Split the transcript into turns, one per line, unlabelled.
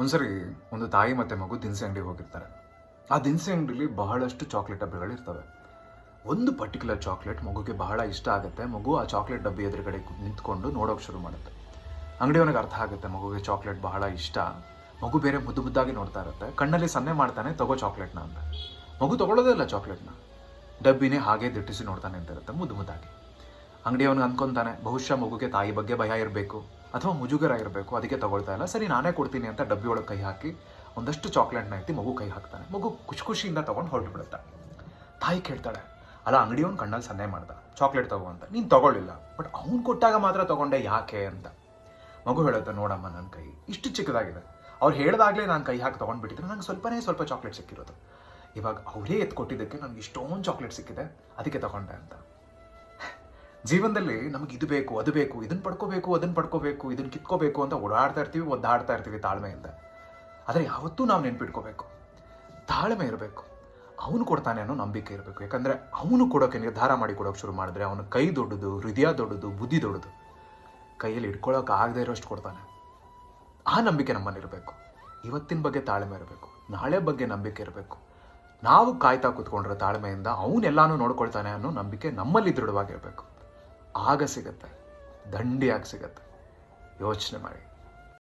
ಒಂದ್ಸರಿ ಒಂದು ತಾಯಿ ಮತ್ತು ಮಗು ದಿನಸಿ ಅಂಗಡಿಗೆ ಹೋಗಿರ್ತಾರೆ. ಆ ದಿನಸಿ ಅಂಗಡಿಲಿ ಬಹಳಷ್ಟು ಚಾಕ್ಲೇಟ್ ಡಬ್ಬಿಗಳು ಇರ್ತವೆ. ಒಂದು ಪರ್ಟಿಕ್ಯುಲರ್ ಚಾಕ್ಲೇಟ್ ಮಗುಗೆ ಬಹಳ ಇಷ್ಟ ಆಗುತ್ತೆ. ಮಗು ಆ ಚಾಕ್ಲೇಟ್ ಡಬ್ಬಿ ಎದುರುಗಡೆ ನಿಂತ್ಕೊಂಡು ನೋಡೋಕೆ ಶುರು ಮಾಡುತ್ತೆ. ಅಂಗಡಿಯವನಿಗೆ ಅರ್ಥ ಆಗುತ್ತೆ, ಮಗುಗೆ ಚಾಕ್ಲೇಟ್ ಬಹಳ ಇಷ್ಟ. ಮಗು ಬೇರೆ ಮುದ್ದು ಮುದ್ದಾಗಿ ನೋಡ್ತಾ ಇರುತ್ತೆ. ಕಣ್ಣಲ್ಲಿ ಸನ್ನೆ ಮಾಡ್ತಾನೆ, ತಗೋ ಚಾಕ್ಲೇಟ್ನ ಅಂತ. ಮಗು ತಗೊಳ್ಳೋದೇ ಇಲ್ಲ ಚಾಕ್ಲೇಟ್ನ ಡಬ್ಬಿನೇ ಹಾಗೆ ದಿಟ್ಟಿಸಿ ನೋಡ್ತಾನೆ ಅಂತ ಇರುತ್ತೆ, ಮುದ್ದು ಮುದ್ದಾಗಿ. ಅಂಗಡಿಯವನು ಅನ್ಕೊಂತಾನೆ, ಬಹುಶಃ ಮಗುಗೆ ತಾಯಿ ಬಗ್ಗೆ ಭಯ ಇರಬೇಕು. ಅಥವಾ ಮುಜುಗರ ಇರಬೇಕು ಅದಕ್ಕೆ ತಗೊಳ್ತಾ ಇಲ್ಲ. ಸರಿ, ನಾನೇ ಕೊಡ್ತೀನಿ ಅಂತ ಡಬ್ಬಿ ಒಳಗೆ ಕೈ ಹಾಕಿ, ಒಂದಷ್ಟು ಚಾಕ್ಲೇಟ್ನ ಎತ್ತಿ ಮಗು ಕೈ ಹಾಕ್ತಾನೆ. ಮಗು ಖುಷಿ ಖುಷಿಯಿಂದ ತೊಗೊಂಡು ಹೊರಟು ಬಿಡುತ್ತೆ. ತಾಯಿ ಕೇಳ್ತಾಳೆ, ಅಲ್ಲ, ಅಂಗಡಿಯವನು ಕಣ್ಣಲ್ಲಿ ಸನ್ನೆ ಮಾಡ್ದ. ಚಾಕ್ಲೇಟ್ ತಗೋ ಅಂತ. ನೀನು ತಗೊಳ್ಳಿಲ್ಲ, ಬಟ್ ಅವ್ನು ಕೊಟ್ಟಾಗ ಮಾತ್ರ ತಗೊಂಡೆ, ಯಾಕೆ? ಅಂತ. ಮಗು ಹೇಳುತ್ತೆ, ನೋಡಮ್ಮ ನನ್ನ ಕೈ ಇಷ್ಟು ಚಿಕ್ಕದಾಗಿದೆ. ಅವ್ರು ಹೇಳಿದಾಗಲೇ ನಾನು ಕೈ ಹಾಕಿ ತೊಗೊಂಡ್ಬಿಟ್ಟಿದ್ರೆ ನಂಗೆ ಸ್ವಲ್ಪನೇ ಸ್ವಲ್ಪ ಚಾಕ್ಲೇಟ್ ಸಿಕ್ಕಿರೋದು. ಇವಾಗ ಅವರೇ ಎತ್ಕೊಟ್ಟಿದ್ದಕ್ಕೆ ನನಗೆ ಇಷ್ಟೊಂದು ಚಾಕ್ಲೇಟ್ ಸಿಕ್ಕಿದೆ, ಅದಕ್ಕೆ ತಗೊಂಡೆ ಅಂತ. ಜೀವನದಲ್ಲಿ ನಮಗೆ ಇದು ಬೇಕು, ಅದು ಬೇಕು, ಇದನ್ನ ಪಡ್ಕೋಬೇಕು, ಅದನ್ನ ಪಡ್ಕೋಬೇಕು, ಇದನ್ನ ಕಿತ್ಕೋಬೇಕು ಅಂತ ಓಡಾಡ್ತಾ ಇರ್ತೀವಿ, ಒದ್ದಾಡ್ತಾ ಇರ್ತೀವಿ ತಾಳ್ಮೆಯಿಂದ. ಆದರೆ ಯಾವತ್ತೂ ನಾವು ನೆನ್ಪಿಟ್ಕೋಬೇಕು. ತಾಳ್ಮೆ ಇರಬೇಕು. ಅವನು ಕೊಡ್ತಾನೆ ಅನ್ನೋ ನಂಬಿಕೆ ಇರಬೇಕು. ಯಾಕಂದರೆ ಅವನು ಕೊಡೋಕೆ ನಿರ್ಧಾರ ಮಾಡಿ ಕೊಡೋಕೆ ಶುರು ಮಾಡಿದ್ರೆ ಅವನ ಕೈ ದೊಡ್ಡದು, ಹೃದಯ ದೊಡ್ಡದು, ಬುದ್ಧಿ ದೊಡ್ಡದು. ಕೈಯಲ್ಲಿ ಇಟ್ಕೊಳ್ಳೋಕೆ ಆಗದೆ ಇರೋಷ್ಟು ಕೊಡ್ತಾನೆ. ಆ ನಂಬಿಕೆ ನಮ್ಮಲ್ಲಿರಬೇಕು ಇವತ್ತಿನ ಬಗ್ಗೆ ತಾಳ್ಮೆ ಇರಬೇಕು. ನಾಳೆ ಬಗ್ಗೆ ನಂಬಿಕೆ ಇರಬೇಕು. ನಾವು ಕಾಯ್ತಾ ಕೂತ್ಕೊಂಡ್ರೆ ತಾಳ್ಮೆಯಿಂದ ಅವನೆಲ್ಲಾನು ನೋಡ್ಕೊಳ್ತಾನೆ ಅನ್ನೋ ನಂಬಿಕೆ ನಮ್ಮಲ್ಲಿ ದೃಢವಾಗಿರಬೇಕು ಆಗ ಸಿಗತ್ತೆ ದಂಡಿಯಾಗಿ ಸಿಗತ್ತೆ. ಯೋಚನೆ ಮಾಡಿ.